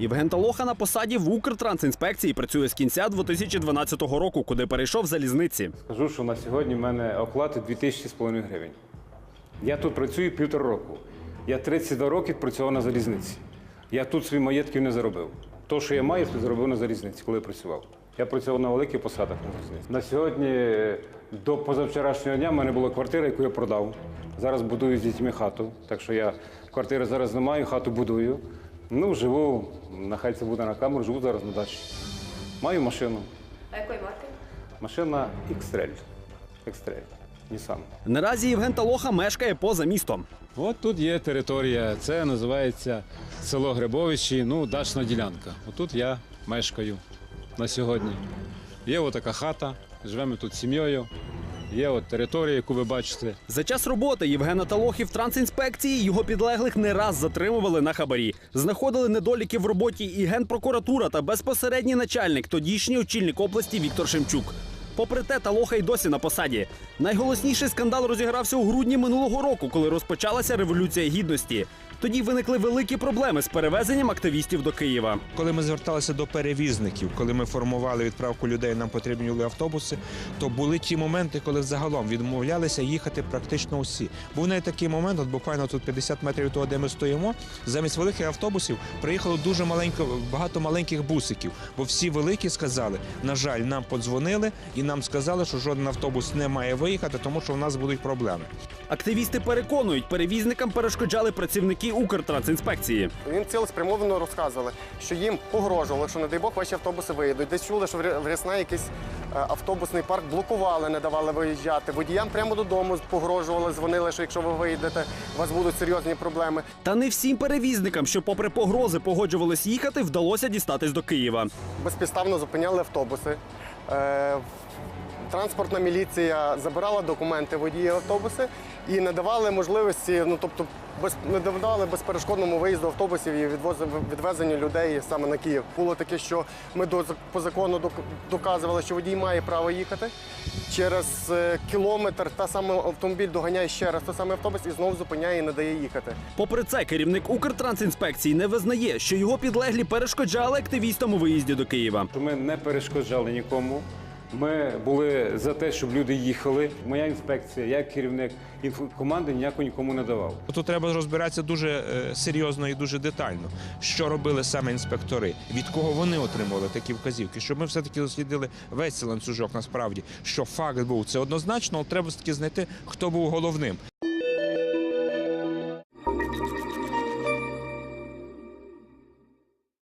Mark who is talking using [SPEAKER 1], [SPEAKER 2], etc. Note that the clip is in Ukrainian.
[SPEAKER 1] Євген Талоха на посаді в Укртрансінспекції працює з кінця 2012 року, куди перейшов залізниці.
[SPEAKER 2] Скажу, що на сьогодні в мене оплати 2000 гривень. Я тут працюю півтора року. Я 32 роки працював на залізниці. Я тут свої маєтків не заробив. То, що я маю, то заробив на залізниці, коли працював. Я працював на великих посадах на залізниці. На сьогодні, до позавчорашнього дня, в мене була квартира, яку я продав. Зараз будую з дітьми хату. Так що я квартири зараз не маю, хату будую. Ну, живу, нехай це буде на камеру, живу зараз на дачі. Маю машину.
[SPEAKER 3] А якої марки?
[SPEAKER 2] Машина X-Trail. X-Trail. Nissan.
[SPEAKER 1] Наразі Євген Талоха мешкає поза містом.
[SPEAKER 4] От тут є територія, це називається село Грибовичі, ну, дачна ділянка. Отут я мешкаю на сьогодні. Є отака хата, живемо тут з сім'єю. Є от територія, яку ви бачите.
[SPEAKER 1] За час роботи Євгена Талохів трансінспекції його підлеглих не раз затримували на хабарі. Знаходили недоліки в роботі і генпрокуратура та безпосередній начальник, тодішній очільник області Віктор Шемчук. Попри те, Талоха й досі на посаді. Найголосніший скандал розігрався у грудні минулого року, коли розпочалася революція гідності. Тоді виникли великі проблеми з перевезенням активістів до Києва.
[SPEAKER 5] Коли ми зверталися до перевізників, коли ми формували відправку людей, нам потрібні були автобуси, то були ті моменти, коли взагалом відмовлялися їхати практично усі. Був навіть такий момент, от буквально тут 50 метрів від того, де ми стоїмо, замість великих автобусів приїхало дуже маленько, багато маленьких бусиків. Бо всі великі сказали, на жаль, нам подзвонили і нам сказали, що жоден автобус не має виїхати, тому що у нас будуть проблеми.
[SPEAKER 1] Активісти переконують, перевізникам перешкоджали працівники Укртрансінспекції.
[SPEAKER 6] Їм цілеспрямовано розказували, що їм погрожували, що не дай Бог ваші автобуси виїдуть. Десь чули, що в Ря- Рясна якийсь е, автобусний парк блокували, не давали виїжджати. Водіям прямо додому погрожували, дзвонили, що якщо ви виїдете, у вас будуть серйозні проблеми.
[SPEAKER 1] Та не всім перевізникам, що попри погрози погоджувались їхати, вдалося дістатись до Києва.
[SPEAKER 6] Безпідставно зупиняли автобуси. в Транспортна міліція забирала документи водіїв автобуси і не давали можливості, ну тобто без не давали безперешкодному виїзду автобусів і відвезенню людей саме на Київ. Було таке, що ми до по закону доказували, що водій має право їхати. Через е, кілометр та саме автомобіль доганяє ще раз той самий автобус і знову зупиняє і не дає їхати.
[SPEAKER 1] Попри це, керівник Укртрансінспекції не визнає, що його підлеглі перешкоджали активістам у виїзді до Києва.
[SPEAKER 2] Ми не перешкоджали нікому. Ми були за те, щоб люди їхали. Моя інспекція, я керівник команди ніяко нікому не давав.
[SPEAKER 5] Тут треба розбиратися дуже е, серйозно і дуже детально, що робили саме інспектори, від кого вони отримували такі вказівки, щоб ми все-таки дослідили весь ланцюжок насправді, що факт був це однозначно, але треба все-таки знайти, хто був головним.